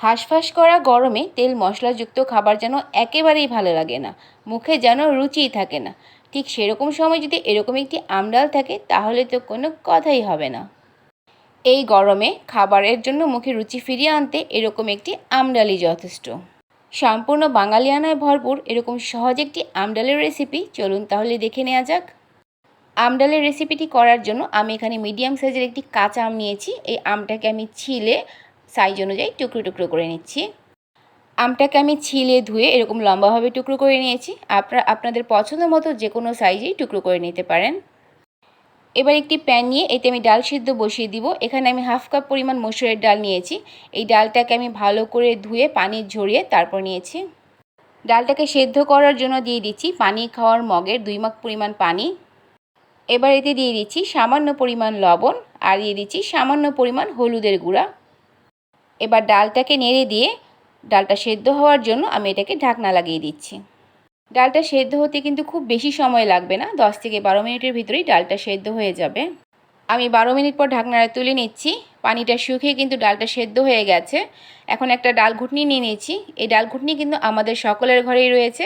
হাঁসফাঁস করা গরমে তেল মশলাযুক্ত খাবার যেন একেবারেই ভালো লাগে না, মুখে যেন রুচিই থাকে না। ঠিক সেরকম সময় যদি এরকম একটি আমডাল থাকে, তাহলে তো কোনো কথাই হবে না। এই গরমে খাবারের জন্য মুখে রুচি ফিরিয়ে আনতে এরকম একটি আমডালই যথেষ্ট। সম্পূর্ণ বাঙালিয়ানায় ভরপুর এরকম সহজ একটি আমডালের রেসিপি চলুন তাহলে দেখে নেওয়া যাক। আমডালের রেসিপিটি করার জন্য আমি এখানে মিডিয়াম সাইজের একটি কাঁচা আম নিয়েছি। এই আমটাকে আমি ছিলে সাইজ অনুযায়ী টুকরো টুকরো করে নিচ্ছি। আমটাকে আমি ছিলে ধুয়ে এরকম লম্বাভাবে টুকরো করে নিয়েছি। আপনারা আপনাদের পছন্দ মতো যে কোনো সাইজেই টুকরো করে নিতে পারেন। এবার একটি প্যান নিয়ে এতে আমি ডাল সিদ্ধ বসিয়ে দিব। এখানে আমি হাফ কাপ পরিমাণ মসুরের ডাল নিয়েছি। এই ডালটাকে আমি ভালো করে ধুয়ে পানি ঝরিয়ে তারপর নিয়েছি। ডালটাকে সেদ্ধ করার জন্য দিয়ে দিচ্ছি পানি খাওয়ার মগের দুই মাক পরিমাণ পানি। এবার এতে দিয়ে দিচ্ছি সামান্য পরিমাণ লবণ আর দিয়ে দিচ্ছি সামান্য পরিমাণ হলুদের গুঁড়া। এবার ডালটাকে নেড়ে দিয়ে ডালটা সেদ্ধ হওয়ার জন্য আমি এটাকে ঢাকনা লাগিয়ে দিচ্ছি। ডালটা সেদ্ধ হতে কিন্তু খুব বেশি সময় লাগবে না, দশ থেকে বারো মিনিটের ভিতরেই ডালটা সেদ্ধ হয়ে যাবে। আমি বারো মিনিট পর ঢাকনাটা তুলে নিচ্ছি, পানিটা শুকিয়ে কিন্তু ডালটা সেদ্ধ হয়ে গেছে। এখন একটা ডাল ঘুটনি নিয়ে নিয়েছি, এই ডাল ঘুটনি কিন্তু আমাদের সকলের ঘরেই রয়েছে।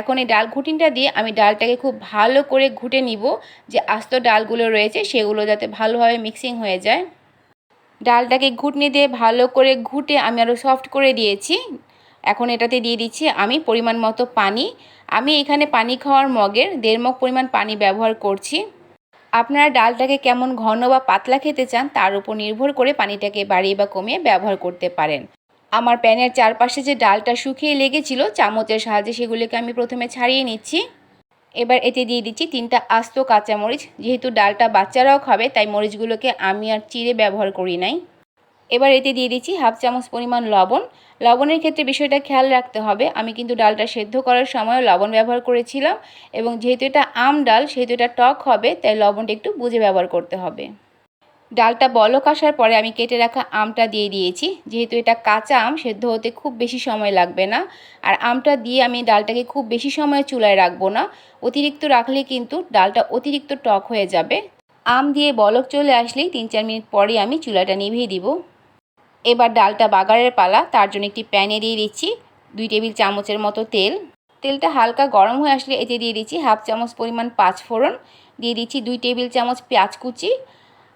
এখন এই ডাল ঘুটনিটা দিয়ে আমি ডালটাকে খুব ভালো করে ঘুটে নিব যে আস্ত ডালগুলো রয়েছে সেগুলো যাতে ভালোভাবে মিক্সিং হয়ে যায়। ডালটাকে ঘুটনি দিয়ে ভালো করে ঘুটে আমি আরও সফট করে দিয়েছি। এখন এটাতে দিয়ে দিচ্ছি আমি পরিমাণ মতো পানি। আমি এখানে পানি খাওয়ার মগের দেড় মগ পরিমাণ পানি ব্যবহার করছি। আপনারা ডালটাকে কেমন ঘন বা পাতলা খেতে চান তার উপর নির্ভর করে পানিটাকে বাড়িয়ে বা কমিয়ে ব্যবহার করতে পারেন। আমার প্যানের চারপাশে যে ডালটা শুকিয়ে লেগেছিল চামচের সাহায্যে সেগুলিকে আমি প্রথমে ছাড়িয়ে নিচ্ছি। এবার এতে দিয়ে দিচ্ছি তিনটা আস্ত কাঁচামরিচ। যেহেতু ডালটা বাচ্চারাও খাবে, তাই মরিচগুলোকে আমি আর চিড়ে ব্যবহার করি নাই। এবার এতে দিয়ে দিচ্ছি হাফ চামচ পরিমাণ লবণ। লবণের ক্ষেত্রে বিষয়টা খেয়াল রাখতে হবে। আমি কিন্তু ডালটা সেদ্ধ করার সময় লবণ ব্যবহার করেছিলাম এবং যেহেতু এটা আম ডাল, সেহেতু এটা টক হবে, তাই লবণটা একটু বুঝে ব্যবহার করতে হবে। ডালটা বলক আসার পরে আমি কেটে রাখা আমটা দিয়ে দিয়েছি। যেহেতু এটা কাঁচা আম, সেদ্ধ হতে খুব বেশি সময় লাগবে না। আর আমটা দিয়ে আমি ডালটাকে খুব বেশি সময় চুলায় রাখব না। অতিরিক্ত রাখলে কিন্তু ডালটা অতিরিক্ত টক হয়ে যাবে। আম দিয়ে বলক চলে আসলেই তিন চার মিনিট পরে আমি চুলাটা নিভিয়ে দিব। এবার ডালটা বাগারের পালা, তার জন্য একটি প্যানে দিয়ে দিচ্ছি দুই টেবিল চামচের মতো তেল। তেলটা হালকা গরম হয়ে আসলে এতে দিয়ে দিচ্ছি হাফ চামচ পরিমাণ পাঁচ ফোড়ন দিয়ে দিচ্ছি দুই টেবিল চামচ পেঁয়াজ কুচি।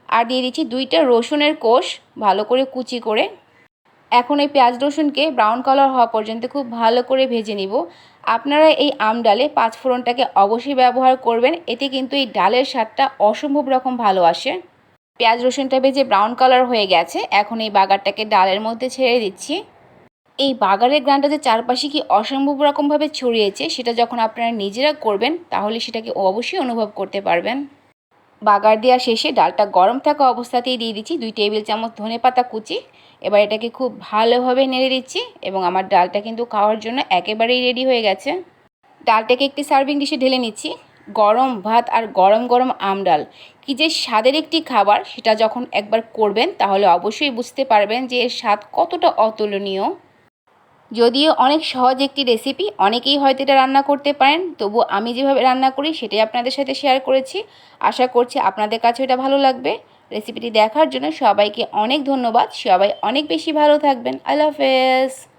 আর দিয়ে দিচ্ছি দুইটা রসুনের কোষ, ভালো করে কুচি করে। এখন এই পেঁয়াজ রসুনকে ব্রাউন কালার হওয়া পর্যন্ত খুব ভালো করে ভেজে নিব। আপনারা এই আম ডালে পাঁচ ফোড়নটাকে অবশ্যই ব্যবহার করবেন, এতে কিন্তু এই ডালের স্বাদটা অসম্ভব রকম ভালো আসে। পেঁয়াজ রসুনটা ভেজে ব্রাউন কালার হয়ে গেছে, এখন এই বাগারটাকে ডালের মধ্যে ছেড়ে দিচ্ছি। এই বাগারের গ্রানটা যে চারপাশে কি অসম্ভব রকমভাবে ছড়িয়েছে, সেটা যখন আপনারা নিজেরা করবেন, তাহলে সেটাকে অবশ্যই অনুভব করতে পারবেন। বাগার দেওয়া শেষে ডালটা গরম থাকা অবস্থাতেই দিয়ে দিচ্ছি দুই টেবিল চামচ ধনে পাতা কুচি। এবার এটাকে খুব ভালোভাবে নেড়ে দিচ্ছি এবং আমার ডালটা কিন্তু খাওয়ার জন্য একেবারেই রেডি হয়ে গেছে। ডালটাকে একটি সার্ভিং ডিশে ঢেলে নিচ্ছি। গরম ভাত আর গরম গরম আম ডাল কী যে স্বাদের একটি খাবার সেটা যখন একবার করবেন তাহলে অবশ্যই বুঝতে পারবেন যে এর স্বাদ কতটা অতুলনীয়। যদিও অনেক সহজ একটি রেসিপি অনেকেই হয়তো এটা রান্না করতে পারেন তবু আমি যেভাবে রান্না করি সেটাই আপনাদের সাথে শেয়ার করেছি। আশা করছি আপনাদের কাছে এটা ভালো লাগবে। রেসিপিটি দেখার জন্য সবাইকে অনেক ধন্যবাদ। সবাই অনেক বেশি ভালো থাকবেন। আল্লাহ হাফেজ।